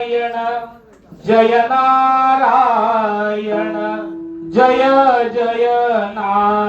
जय नारायण जय जय नारायण।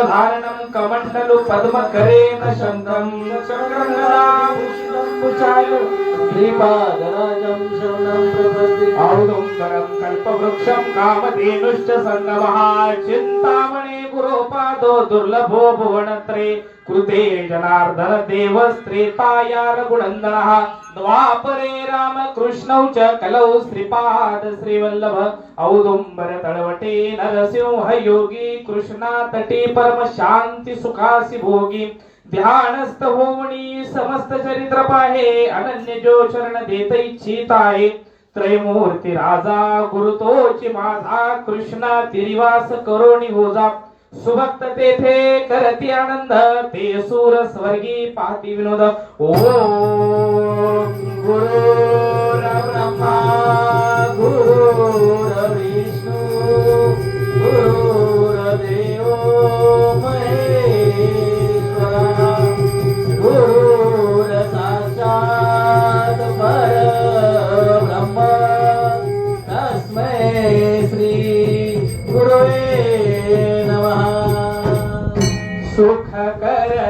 కంఠధారణం కమండలు పద్మ కరేణ శబ్దం దీపాదరాజం శరణం ప్రపద్ది ఆవుదం కరం కల్పవృక్షం కామధేనుశ్చ సన్నమః చింతామణి गुरोपादो दुर्लभो भुवनत्रे कृते जनार्दन देवस्त्रेताया रघुनन्दनः द्वापरे रामकृष्णौ च कलौ श्रीपाद श्रीवल्लभ औदुम्बर तळवटे नरसिंह योगी कृष्णा तटी परम शांती सुखासी भोगी ध्यानस्थ होवणी समस्त चरित्र पाहे अनन्य जो शरण देत इच्छित आहे त्रयमूर्ती राजा गुरुतोची माझा कृष्ण तिरिवास करोणी होजा सुभक्त तेथे करती आनंद ते सूर स्वर्गी पाहती विनोद. ओ गुरु ब्रह्मा गुरु गुरुर्देवो महेश्वरा गुरु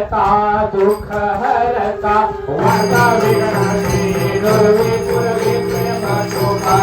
हरता दुःख हरता वार्ता विघ्नाची दुर्वी पूर्वी प्रेम शोभा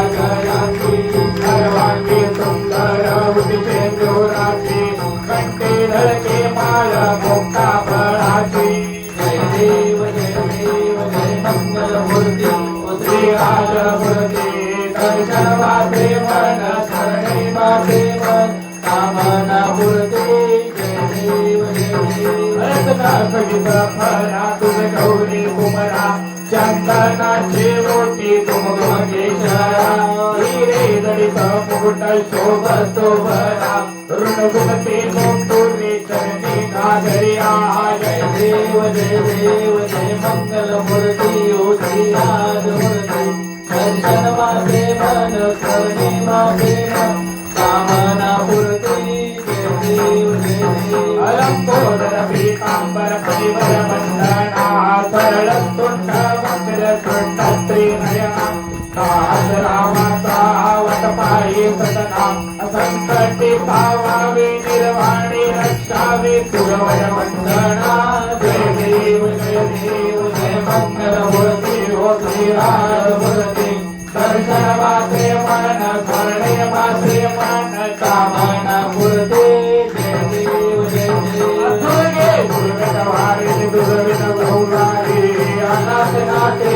गौरी कुमरा चंदनाची मोठी हिरे दडित मुकुट शोभतो भरा ऋण गुणते चरणी नागरिया जय देव जय देव जय मंगलमूर्ती दर्शन माते मन करणे माते वक्र तुंड त्रिनयना रामाचा वटपायी सदना पावावे रक्षावे वंदना जय देव जय देव जय दर्शन वाचे मन करणे वाचे मन कामना जय देव जय देव दुर्गे अनाथ नाथे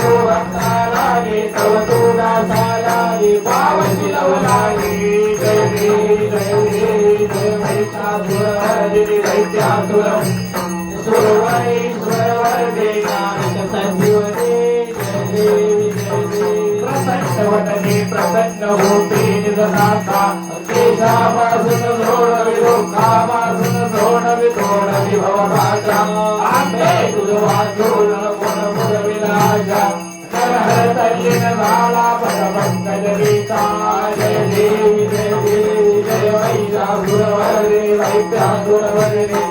तो भक्ता लागे तव तो दासा लागे पावती लवलागे. जय देवी जय देवी जय महिषासुर हरिणी दैत्यासुर सुरवै स्वरवर्दे नानक सजीवने. जय देवी जय देवी प्रसन्न वटने प्रसन्न होते निदनाथा केशापासून द्रोणवि दुःखापासून द्रोणवि द्रोणवि भवभाजा आम्हे तुझ वाचून जय देवी जय वैरा गुरवरे वैद्या वैया गुरवरे वैदा गुणवरे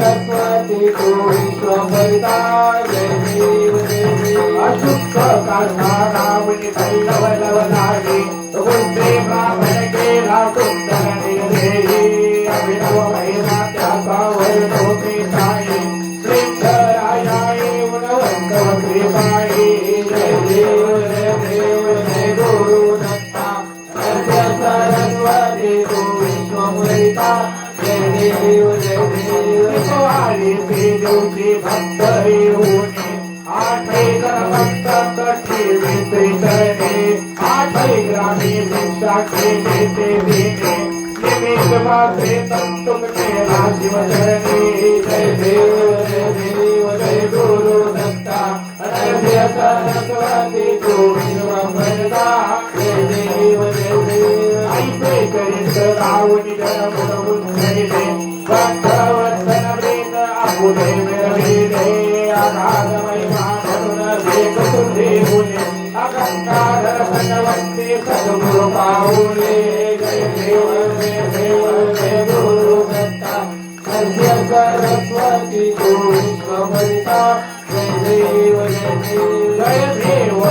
सरस्वती कोविदा अशुद्ध काढा रावणी कैलवलवनारी पिढी देवकी भक्त होणे आठे भक्त कठे मित्र करणे आठे ग्रामी भिक्षा खेने ते देणे निमित मात्रे तत्व केला शिवचरणे जय देव जय देव जय गुरु दत्ता. अनभ्य सरस्वती गोविंद वरदा. जय देव जय देव. ऐसे करीत रावणी धर्म जय देव सद्गुरु पाहुले जय देव जय गुरु दत्ता अद्य सरस्वती गुरु समंता जय देव जय देव जय देव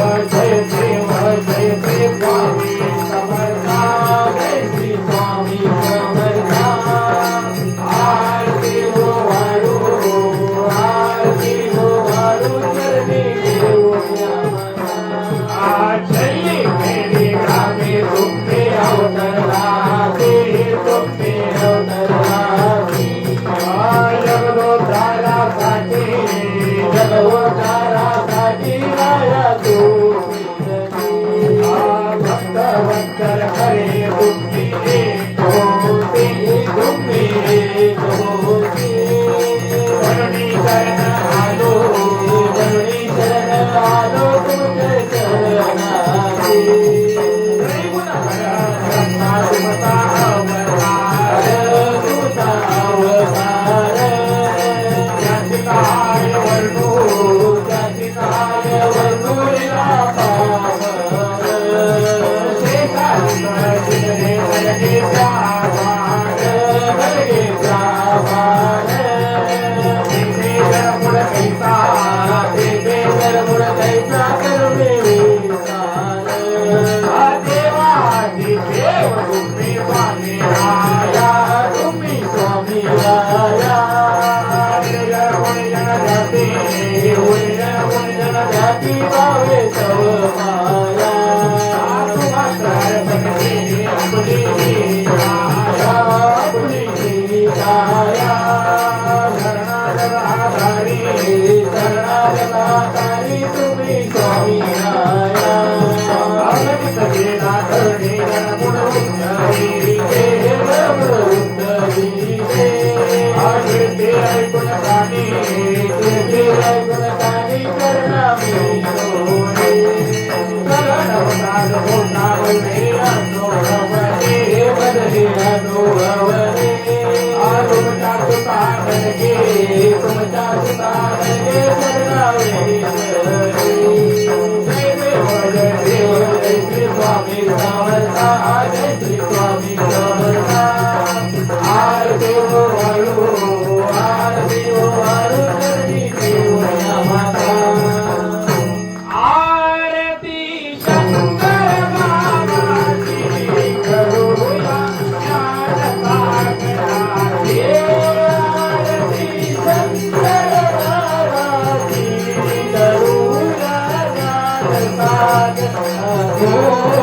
Oh,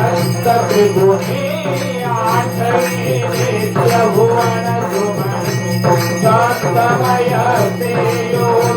सन्तगुणे आचरे भुवन सुमनु सप्तमय ते यो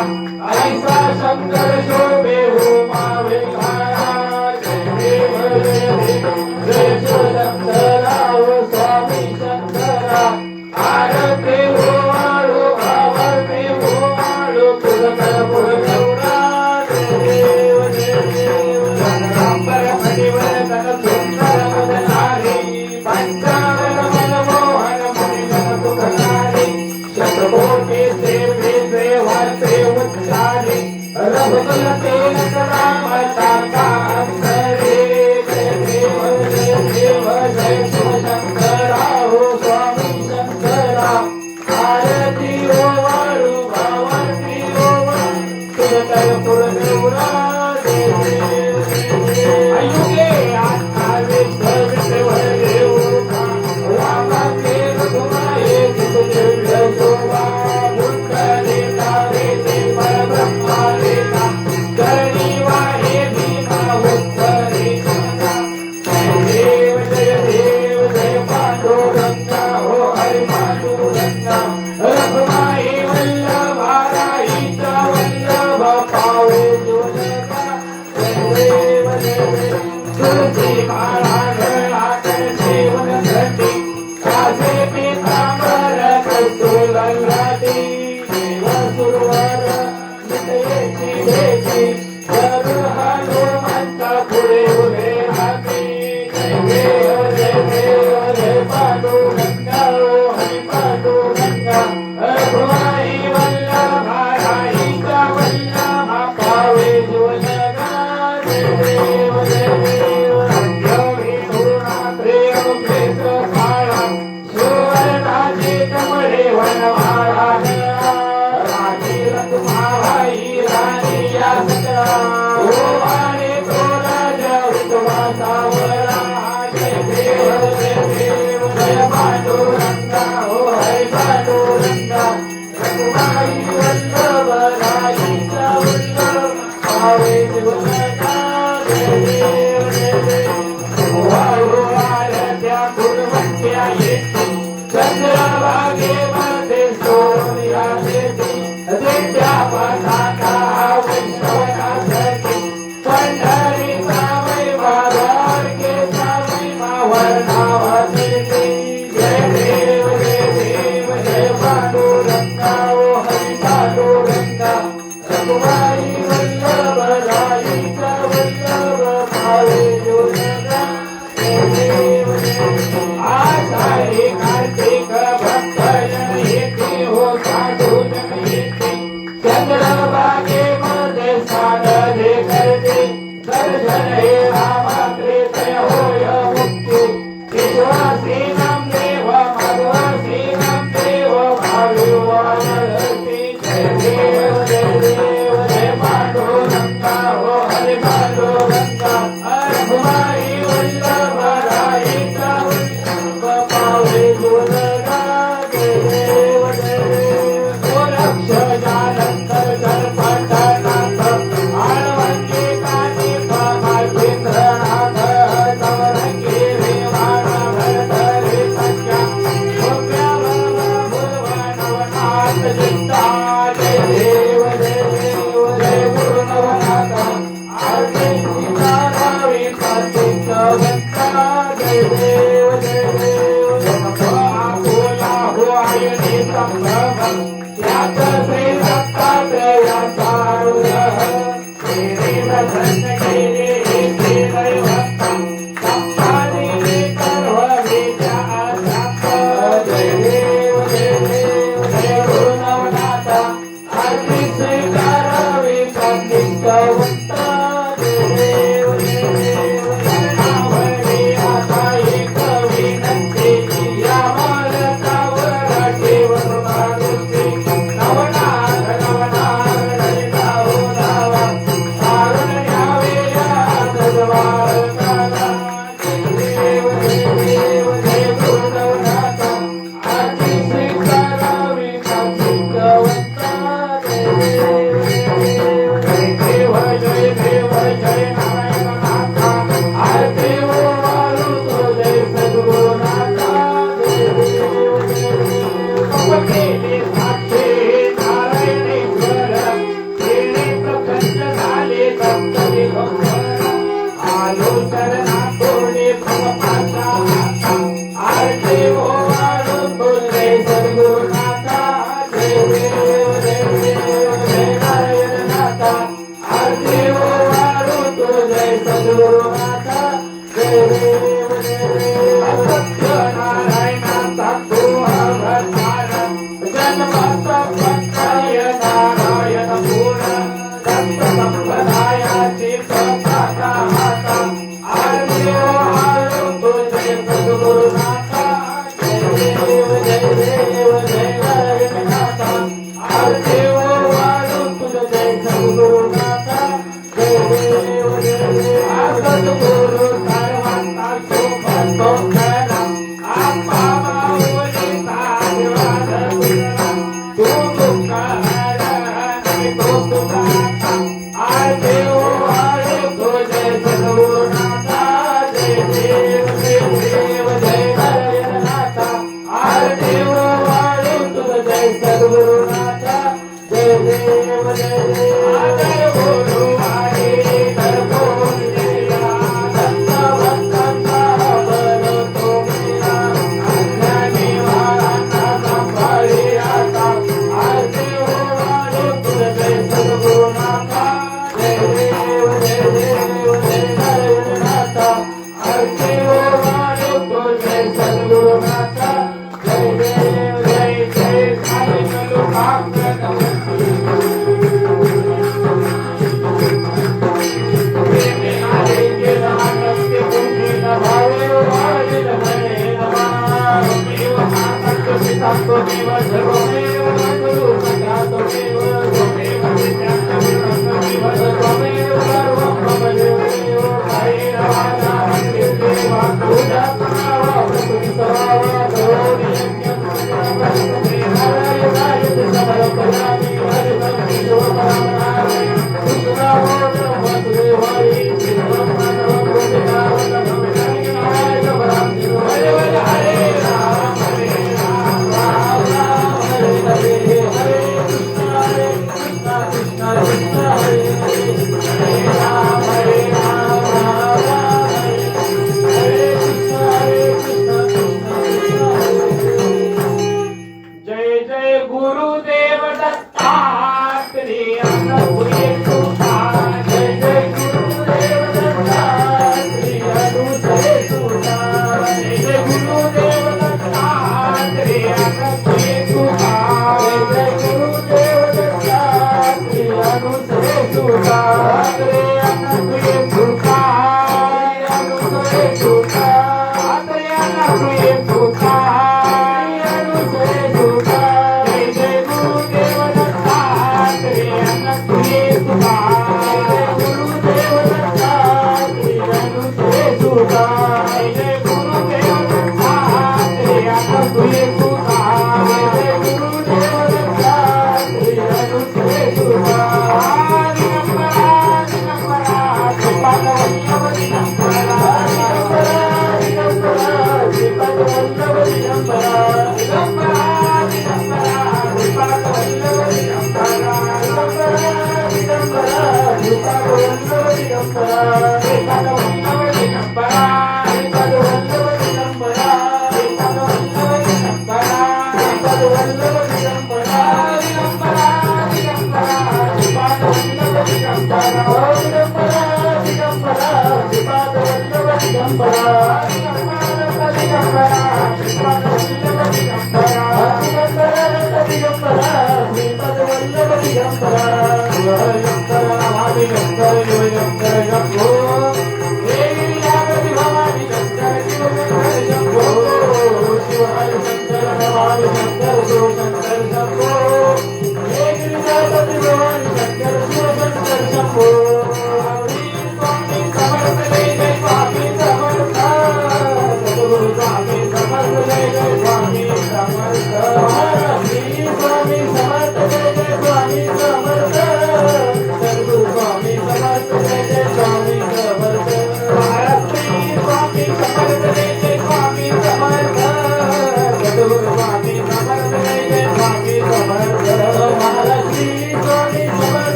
कंठनीळा ऐसा शंकर शोभे Hare जय Ah, ah, ah, ah.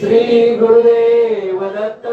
Shri Gurudev Datta